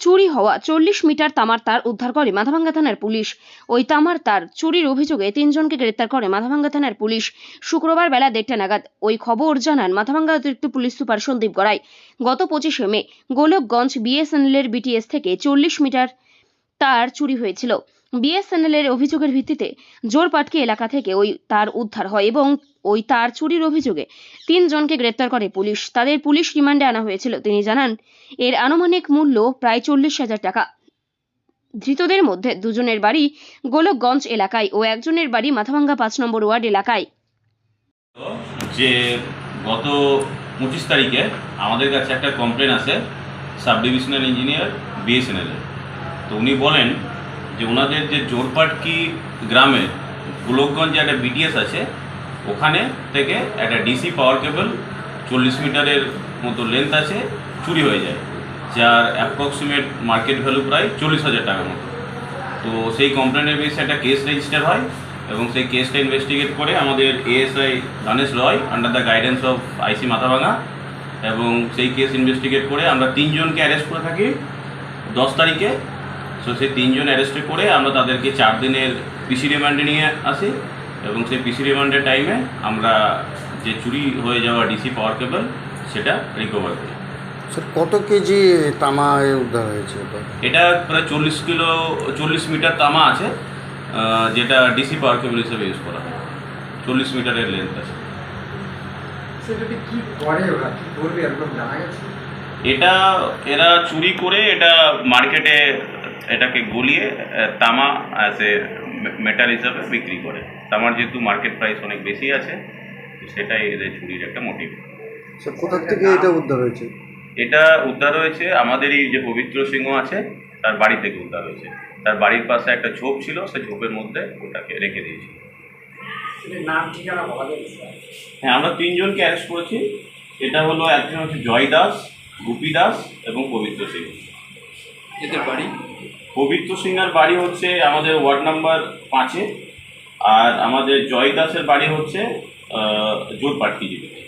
চুরি হওয়া চল্লিশ মিটার তামার তার উদ্ধার করে মাথাভাঙ্গা থানার পুলিশ। ওই তামার তার চুরির অভিযোগে তিনজনকে গ্রেপ্তার করে মাথাভাঙ্গা থানার পুলিশ। শুক্রবার বেলা দেড়টা নাগাদ ওই খবর জানান মাথাভাঙ্গা অতিরিক্ত পুলিশ সুপার সন্দীপ গড়াই। গত পঁচিশে মে গোলকগঞ্জ বিএসএনএল এর বিটিএস থেকে চল্লিশ মিটার তার চুরি হয়েছিল। বিএসএনএল এর অভিযোগের ভিত্তিতে জোরপাটকি এলাকা থেকে ওই তার উদ্ধার হয় এবং ওই তার চুরির অভিযোগে তিনজনকে গ্রেপ্তার করে পুলিশ। তাদের পুলিশ রিমান্ডে আনা হয়েছিল। তিনি জানান, এর আনুমানিক মূল্য প্রায় চল্লিশ হাজার টাকা। ধৃতদের মধ্যে দুজনের বাড়ি গোলকগঞ্জ এলাকায় ও একজনের বাড়ি মাথাভাঙ্গা পাঁচ নম্বর ওয়ার্ড এলাকায়। যে গত পঁচিশ তারিখে আমাদের কাছে একটা কমপ্লেন আসে সাব ডিভিশনাল ইঞ্জিনিয়ার বিএসএনএল তো উনি বলেন যে ওনাদের যে জোরপাটকি গ্রামে গোলকগঞ্জে একটা বিটিএস আছে, ওখানে থেকে একটা ডিসি পাওয়ার কেবল চল্লিশ মিটারের মতো লেন্থ আছে, চুরি হয়ে যায়, যার অ্যাপ্রক্সিমেট মার্কেট ভ্যালু প্রায় চল্লিশ হাজার টাকার মতো। তো সেই কমপ্লেনের বেসে একটা কেস রেজিস্টার হয় এবং সেই কেসটা ইনভেস্টিগেট করে আমাদের ASI Ganesh Roy under the guidance of IC Mathabhanga এবং সেই কেস ইনভেস্টিগেট করে আমরা তিনজনকে অ্যারেস্ট করে থাকি। দশ তারিখে সো সেই তিনজন অ্যারেস্টে করে আমরা তাদেরকে চার দিনের পিসি রিমান্ডে নিয়ে আসি এবং সেই পিসি রিমান্ডের টাইমে আমরা যে চুরি হয়ে যাওয়া ডিসি পাওয়ার কেবল সেটা রিকভার করি। স্যার কত কেজি তামা উদ্ধার হয়েছে? এটা প্রায় চল্লিশ কিলো চল্লিশ মিটার তামা আছে যেটা ডিসি পাওয়ার কেবল হিসেবে ইউজ করা হয়। চল্লিশ মিটারের লেন্থ আছে। এটা এরা চুরি করে এটা মার্কেটে এটাকে গলিয়ে তামা অ্যাজ এ মেটাল হিসাবে বিক্রি করে। তামার যেহেতু মার্কেট প্রাইস অনেক বেশি আছে তো সেটাই এদের চুরির একটা মোটিভ কোথার থেকে এটা উদ্ধার হয়েছে? এটা উদ্ধার হয়েছে আমাদেরই যে পবিত্র সিংহ আছে তার বাড়ি থেকে উদ্ধার হয়েছে। তার বাড়ির পাশে একটা ঝোপ ছিল সেই ঝোপের মধ্যে ওটাকে রেখে দিয়েছি। নাম ঠিকানা বলা হ্যাঁ আমরা তিনজনকে অ্যারেস্ট করেছি। এটা হলো একজন হচ্ছে জয় দাস গুপি দাস এবং পবিত্র সিং এদের বাড়ি? পবিত্র সিংহার বাড়ি হচ্ছে আমাদের ওয়ার্ড নাম্বার পাঁচে, আর আমাদের জয় দাসের বাড়ি হচ্ছে জোরপাটকি জীবিকা